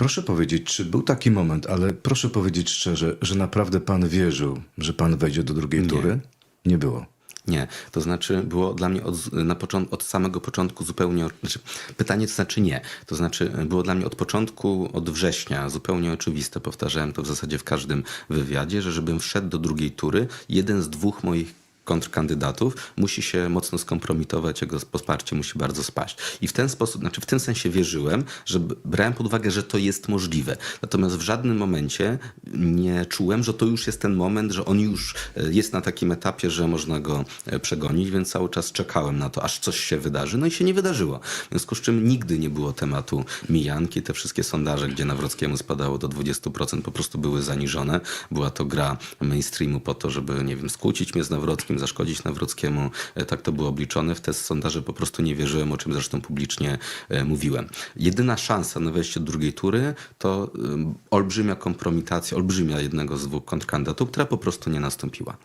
Proszę powiedzieć, czy był taki moment, ale proszę powiedzieć szczerze, że naprawdę pan wierzył, że pan wejdzie do drugiej tury? Nie było. Nie, to znaczy było dla mnie od, na począ- od samego początku zupełnie, znaczy pytanie to znaczy nie, to znaczy było dla mnie od początku, od września zupełnie oczywiste, powtarzałem to w zasadzie w każdym wywiadzie, że żebym wszedł do drugiej tury, jeden z dwóch moich kontrkandydatów musi się mocno skompromitować, jego poparcie musi bardzo spaść. I w ten sposób, znaczy w tym sensie wierzyłem, że brałem pod uwagę, że to jest możliwe. Natomiast w żadnym momencie nie czułem, że to już jest ten moment, że on już e, jest na takim etapie, że można go e, przegonić, więc cały czas czekałem na to, aż coś się wydarzy. No i się nie wydarzyło. W związku z czym nigdy nie było tematu mijanki. Te wszystkie sondaże, gdzie Nawrockiemu spadało do 20%, po prostu były zaniżone. Była to gra mainstreamu po to, żeby, nie wiem, skłócić mnie z Nawrockim, zaszkodzić Nawrockiemu. E, Tak to było obliczone. W te sondaże po prostu nie wierzyłem, o czym zresztą publicznie e, mówiłem. Jedyna szansa na wejście do drugiej tury to ym, olbrzymia kompromitacja, olbrzymia jednego z dwóch kontrkandydatów, która po prostu nie nastąpiła.